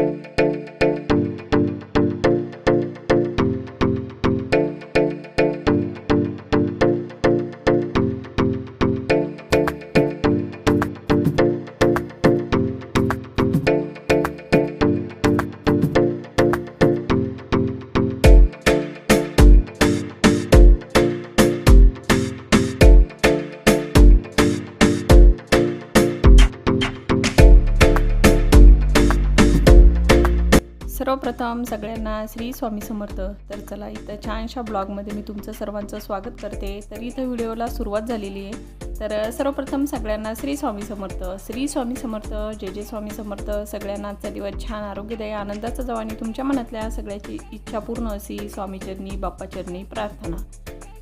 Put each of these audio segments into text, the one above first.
Música सर्वप्रथम सगळ्यांना श्री स्वामी समर्थ. तर चला इथं छानशा ब्लॉगमध्ये मी तुमचं सर्वांचं स्वागत करते. तर इथं व्हिडिओला सुरुवात झालेली आहे. तर सर्वप्रथम सगळ्यांना श्री स्वामी समर्थ. श्री स्वामी समर्थ जे जे स्वामी समर्थ. सगळ्यांना आजचा दिवस छान आरोग्यदायी आनंदाचा जावा आणि तुमच्या मनातल्या सगळ्याची इच्छा पूर्ण अशी स्वामीचरणी बाप्पाचरणी प्रार्थना.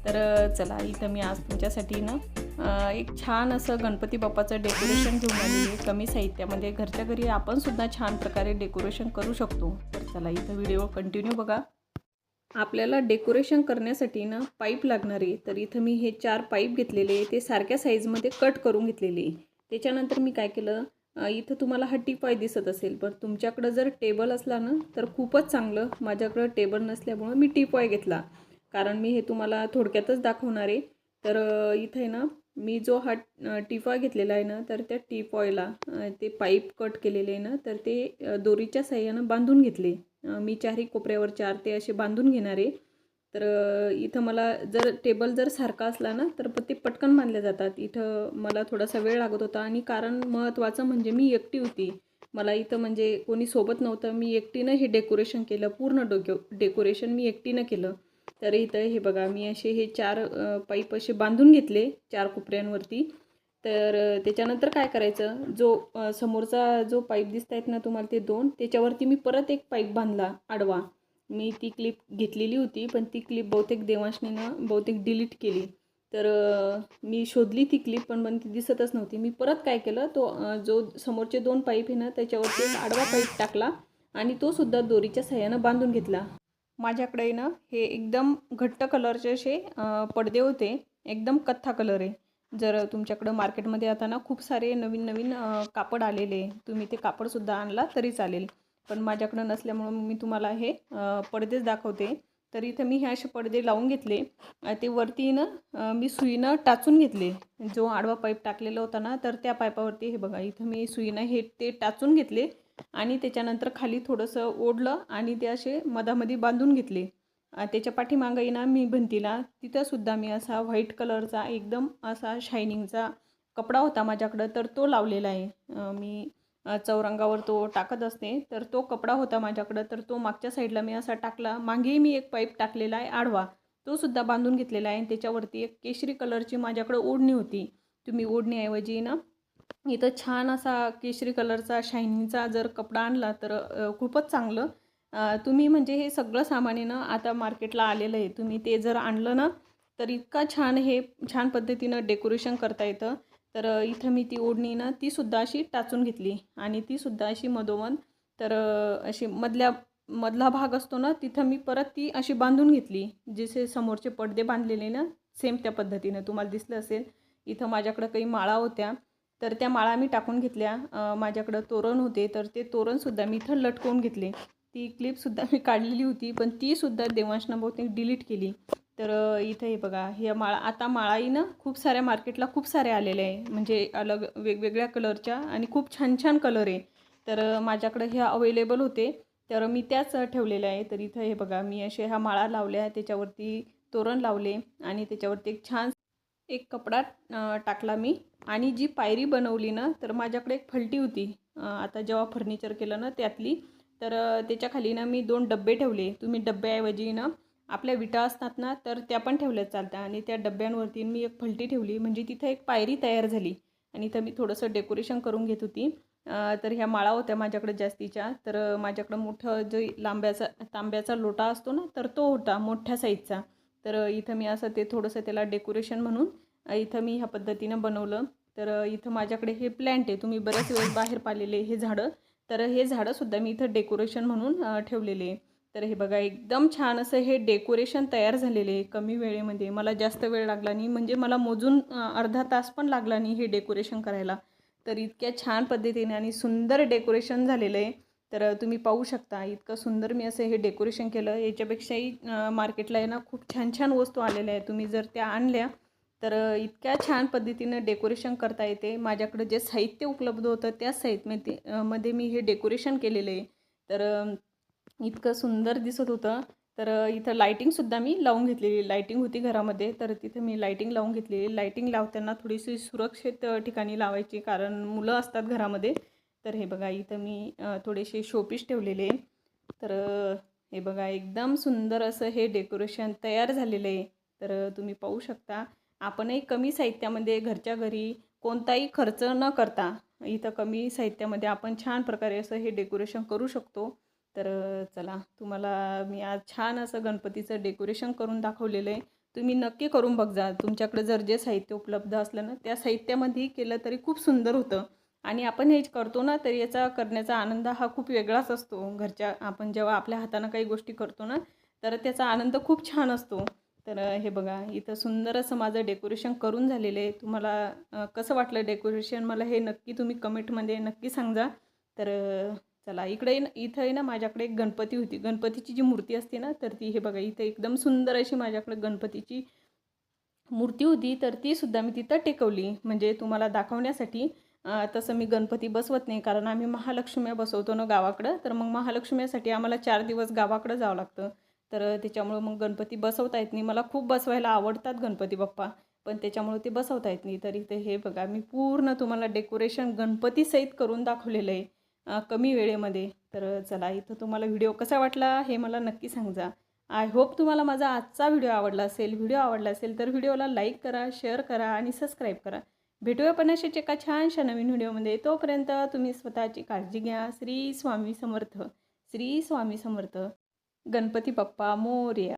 तर चला इथं मी आज तुमच्यासाठी ना एक छान असं गणपती बाप्पाचं डेकोरेशन घेऊन आलेली आहे. कमी साहित्यामध्ये घरच्या घरी आपण सुद्धा छान प्रकारे डेकोरेशन करू शकतो. तर चला इथं व्हिडिओ कंटिन्यू बघा. आपल्याला डेकोरेशन करण्यासाठी ना पाईप लागणार आहे. तर इथं मी हे चार पाईप घेतलेले ते सारख्या साईजमध्ये कट करून घेतलेले त्याच्यानंतर मी काय केलं इथं तुम्हाला हा टिपाय दिसत असेल. पण तुमच्याकडं जर टेबल असला ना तर खूपच चांगलं. माझ्याकडं टेबल नसल्यामुळं मी टिपॉय घेतला. कारण मी हे तुम्हाला थोडक्यातच दाखवणार आहे. तर इथे ना मी जो हा अ, टिफॉय घेतलेला आहे ना तर त्या टिफॉयला ते पाईप कट केलेले आहे ना तर ते दोरीच्या साह्यानं बांधून घेतले. मी चारही कोपऱ्यावर चार ते असे बांधून घेणार. आहे तर इथं मला जर टेबल जर सारखा असला ना तर ते पटकन बांधले जातात. इथं मला थोडासा वेळ लागत होता आणि कारण महत्त्वाचं म्हणजे मी एकटी होती. मला इथं म्हणजे कोणी सोबत नव्हतं. मी एकटीनं हे डेकोरेशन केलं. पूर्ण डोक्यो डेकोरेशन मी एकटीनं केलं. तर इथं हे बघा मी असे हे चार पाईप असे बांधून घेतले चार कोपऱ्यांवरती. तर त्याच्यानंतर काय करायचं? जो समोरचा जो पाईप दिसत आहेत ना तुम्हाला ते दोन त्याच्यावरती मी परत एक पाईप बांधला आडवा. मी ती क्लिप घेतलेली होती पण ती क्लिप बहुतेक देवांशनीनं बहुतेक डिलीट केली. तर मी शोधली ती क्लिप पण पण ती दिसतच नव्हती. मी परत काय केलं? तो जो समोरचे दोन पाईप आहे ना त्याच्यावरती एक आडवा पाईप टाकला आणि तो सुद्धा दोरीच्या सहाय्यानं बांधून घेतला. माझ्याकडे ना हे एकदम घट्ट कलरचे असे पडदे होते. एकदम कथ्था कलर आहे. जर तुमच्याकडं मार्केटमध्ये आता ना खूप सारे नवीन नवीन कापड आलेले तुम्ही ते कापडसुद्धा आणला तरी चालेल. पण माझ्याकडं नसल्यामुळं मी तुम्हाला हे पडदेच दाखवते. तर इथं मी हे असे पडदे लावून घेतले. ते वरती ना मी सुईनं टाचून घेतले. जो आडवा पाईप टाकलेला होता ना तर त्या पाईपावरती हे बघा इथं मी सुईनं हे ते टाचून घेतले. आणि त्याच्यानंतर खाली थोडंसं ओढलं आणि ते असे मधामध्ये बांधून घेतले. त्याच्या पाठीमागं ना मी भिंतीला तिथंसुद्धा मी असा व्हाईट कलरचा एकदम असा शायनिंगचा कपडा होता माझ्याकडं तर तो लावलेला आहे. मी चौरंगावर तो टाकत असते तर तो कपडा होता माझ्याकडं तर तो मागच्या साईडला मी असा टाकला. मागेही मी एक पाईप टाकलेला आहे आडवा. तो सुद्धा बांधून घेतलेला आहे आणि त्याच्यावरती एक केशरी कलरची माझ्याकडं ओढणी होती. तुम्ही ओढणीऐवजी ना इथं छान असा केशरी कलरचा शाईनीचा जर कपडा आणला तर खूपच चांगलं. तुम्ही म्हणजे हे सगळं सामान ना आता मार्केटला आलेलं आहे. तुम्ही ते जर आणलं ना तर इतका छान हे छान पद्धतीनं डेकोरेशन करता येतं. तर इथं मी ती ओढणी ना तीसुद्धा अशी टाचून घेतली. आणि तीसुद्धा अशी मधोमध तर अशी मधल्या मधला भाग असतो ना तिथं मी परत ती अशी बांधून घेतली. जसे समोरचे पडदे बांधलेले ना सेम त्या पद्धतीनं. तुम्हाला दिसलं असेल इथं माझ्याकडं काही माळा होत्या. तर त्या माळा मी टाकून घेतल्या. माझ्याकडं तोरण होते तर ते तोरणसुद्धा मी इथं लटकवून घेतले. ती क्लिपसुद्धा मी काढलेली होती पण तीसुद्धा देवांशना बहुतेक डिलीट केली. तर इथं हे बघा हे माळा आता माळाही ना खूप साऱ्या मार्केटला खूप साऱ्या आलेल्या आहे. म्हणजे अलग वेगवेगळ्या कलरच्या आणि खूप छान छान कलर आहे. तर माझ्याकडं ह्या अवेलेबल होते. तर मी त्याच ठेवलेल्या आहे. तर इथं हे बघा मी असे ह्या माळा लावल्या त्याच्यावरती तोरण लावले आणि त्याच्यावरती एक छान एक कपडा टाकला मी. आणि जी पायरी बनवली ना तर माझ्याकडे एक फलटी होती. आता जेव्हा फर्निचर केलं ना त्यातली तर त्याच्याखाली ना मी दोन डब्बे ठेवले. तुम्ही डब्याऐवजी ना आपल्या विटा असतात ना तर त्या पण ठेवल्या चालतात आणि त्या डब्यांवरती मी एक फलटी ठेवली. म्हणजे तिथं एक पायरी तयार झाली. आणि इथं मी थोडंसं डेकोरेशन करून घेत होती. तर ह्या माळा होत्या माझ्याकडे जास्तीच्या. तर माझ्याकडं मोठं जे लांब्याचा तांब्याचा लोटा असतो ना तर तो होता मोठ्या साईजचा. तर इथं मी असं ते थोडंसं त्याला डेकोरेशन म्हणून इथं मी ह्या पद्धतीनं बनवलं. तर इथं माझ्याकडे हे प्लॅन्ट आहे. तुम्ही बऱ्याच वेळेस बाहेर पाहिलेले हे झाडं. तर हे झाडंसुद्धा मी इथं डेकोरेशन म्हणून ठेवलेले आहे. तर हे बघा एकदम छान असं हे डेकोरेशन तयार झालेले आहे. कमी वेळेमध्ये. मला जास्त वेळ लागला नाही. म्हणजे मला मोजून अर्धा तास पण लागला नाही हे डेकोरेशन करायला. तर इतक्या छान पद्धतीने आणि सुंदर डेकोरेशन झालेलं आहे. तर तुम्ही पाहू शकता इतकं सुंदर मी असं हे डेकोरेशन केलं. याच्यापेक्षाही मार्केटला आहे ना खूप छान छान वस्तू आलेल्या आहेत. तुम्ही जर त्या आणल्या तर इतक्या छान पद्धतीनं डेकोरेशन करता येते. माझ्याकडं जे साहित्य उपलब्ध होतं त्याच साहित्यमध्ये मी हे डेकोरेशन केलेलं आहे. तर इतकं सुंदर दिसत होतं. तर इथं लाईटिंगसुद्धा मी लावून घेतलेली लाईटिंग होती घरामध्ये तर तिथे मी लाईटिंग लावून घेतलेली लाईटिंग लावताना थोडीशी सुरक्षित ठिकाणी लावायची कारण मुलं असतात घरामध्ये. तर हे बघा इथं मी थोडेसे शोपीस ठेवलेले तर हे बघा एकदम सुंदर असं हे डेकोरेशन तयार झालेलं आहे. तर तुम्ही पाहू शकता. आपणही कमी साहित्यामध्ये घरच्या घरी कोणताही खर्च न करता इथं कमी साहित्यामध्ये आपण छान प्रकारे असं हे डेकोरेशन करू शकतो. तर चला तुम्हाला मी आज छान असं गणपतीचं डेकोरेशन करून दाखवलेलं आहे. तुम्ही नक्की करून बघजा. तुमच्याकडे जर जे साहित्य उपलब्ध असलं ना त्या साहित्यामध्ये केलं तरी खूप सुंदर होतं. आणि आपण हे करतो ना तर याचा करण्याचा आनंद हा खूप वेगळाच असतो. घरच्या आपण जेव्हा आपल्या हातानं काही गोष्टी करतो ना तर त्याचा आनंद खूप छान असतो. तर हे बघा इथं सुंदर असं माझं डेकोरेशन करून झालेलं आहे. तुम्हाला कसं वाटलं डेकोरेशन मला हे नक्की तुम्ही कमेंटमध्ये नक्की सांगा. तर चला इकडे ना- इथं आहे ना माझ्याकडे एक गणपती होती. गणपतीची जी मूर्ती असते ना तर ती हे बघा इथं एकदम सुंदर अशी माझ्याकडे गणपतीची मूर्ती होती. तर ती सुद्धा मी तिथं टेकवली. म्हणजे तुम्हाला दाखवण्यासाठी तसं मी गणपती बसवत नाही. कारण आम्ही महालक्ष्म्या बसवतो ना गावाकडं. तर मग महालक्ष्म्यासाठी आम्हाला चार दिवस गावाकडं जावं लागतं. तर त्याच्यामुळं मग गणपती बसवता येत नाही. मला खूप बसवायला आवडतात गणपती बाप्पा पण त्याच्यामुळे ते बसवता येत नाही. तरी ते हे बघा मी पूर्ण तुम्हाला डेकोरेशन गणपतीसहित करून दाखवलेलं आहे कमी वेळेमध्ये. तर चला इथं तुम्हाला व्हिडिओ कसा वाटला हे मला नक्की सांगा. आय होप तुम्हाला माझा आजचा व्हिडिओ आवडला असेल. व्हिडिओ आवडला असेल तर व्हिडिओला लाईक करा शेअर करा आणि सबस्क्राईब करा. भेटूया पण अशाच एका छानशा नवीन व्हिडिओमध्ये. तोपर्यंत तुम्ही स्वतःची काळजी घ्या. श्री स्वामी समर्थ. श्री स्वामी समर्थ. गणपती बाप्पा मोर्या.